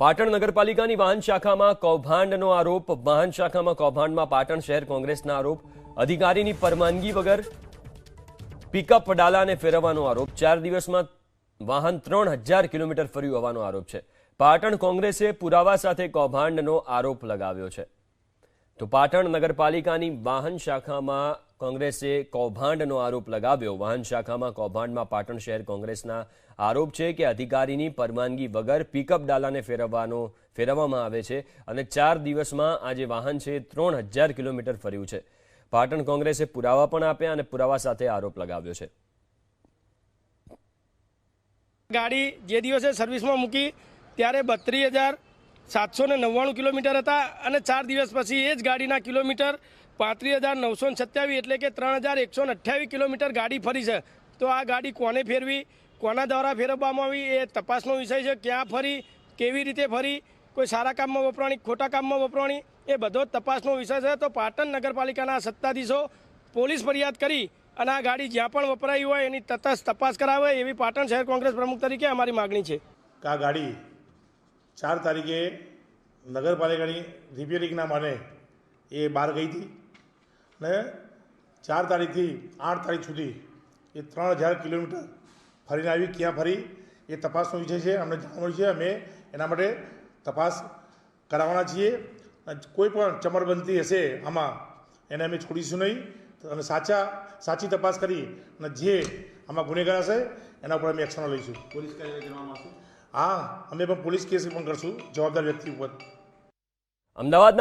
પાટણ નગરપાલિકાની વાહન શાખામાં કૌભાંડનો આરોપ. વાહન શાખામાં કૌભાંડમાં પાટણ શહેર કોંગ્રેસના આરોપ. અધિકારીની પરવાનગી વગર પિકઅપ ડાલાને ફેરવવાનો આરોપ. ચાર દિવસમાં વાહન ત્રણ હજાર કિલોમીટર ફર્યું હોવાનો આરોપ છે. પાટણ કોંગ્રેસે પુરાવા સાથે કૌભાંડનો આરોપ લગાવ્યો છે. તો પાટણ નગરપાલિકાની વાહન શાખામાં કોંગ્રેસે કૌભાંડનો આરોપ લગાવ્યો. વાહન શાખામાં કૌભાંડમાં પાટણ શહેર કોંગ્રેસના આરોપ છે કે અધિકારીની પરવાનગી વગર પિકઅપ ડાલાને ફેરવવાનો, ફેરવવામાં આવે છે અને ચાર દિવસમાં આ જે વાહન છે ત્રણ હજાર કિલોમીટર ફર્યું છે. પાટણ કોંગ્રેસે પુરાવા પણ આપ્યા અને પુરાવા સાથે આરોપ લગાવ્યો છે. ગાડી જે દિવસે સર્વિસમાં મૂકી, ત્યારે બત્રીસ હજાર સાતસો ને નવ્વાણું કિલોમીટર હતા અને ચાર દિવસ પછી એ જ ગાડીના કિલોમીટર પાંત્રીસ હજાર નવસો સત્યાવીસ એટલે કે ત્રણ હજાર એકસો અઠ્યાવીસ કિલોમીટર ગાડી ફરી છે. તો આ ગાડી કોને ફેરવી, કોના દ્વારા ફેરવવામાં આવી, એ તપાસનો વિષય છે. ક્યાં ફરી, કેવી રીતે ફરી, કોઈ સારા કામમાં વપરાણી, ખોટા કામમાં વપરાણી, એ બધો જ તપાસનો વિષય છે. તો પાટણ નગરપાલિકાના સત્તાધીશો પોલીસ ફરિયાદ કરી અને આ ગાડી જ્યાં પણ વપરાઈ હોય એની તતસ તપાસ કરાવે એવી પાટણ શહેર કોંગ્રેસ પ્રમુખ તરીકે અમારી માગણી છે. આ ગાડી ચાર તારીખે નગરપાલિકાની રિપેરિંગના માને એ બહાર ગઈ હતી ને ચાર તારીખથી આઠ તારીખ સુધી એ ત્રણ હજાર કિલોમીટર ફરીને આવી. ક્યાં ફરી? એ તપાસનો વિષય છે, અમને જાણ મળી છે. અમે એના માટે તપાસ કરાવવાના છીએ. કોઈ પણ ચમરબંધી હશે આમાં, એને અમે છોડીશું નહીં. અને સાચા, સાચી તપાસ કરી અને જે આમાં ગુનેગાર હશે, એના ઉપર અમે એક્શન લઈશું. પોલીસ કાર્યવાહી કરવામાં આવશે. હા અમે પણ પોલીસ કેસ પણ કરશું. જવાબદાર વ્યક્તિ ઉપર. અમદાવાદના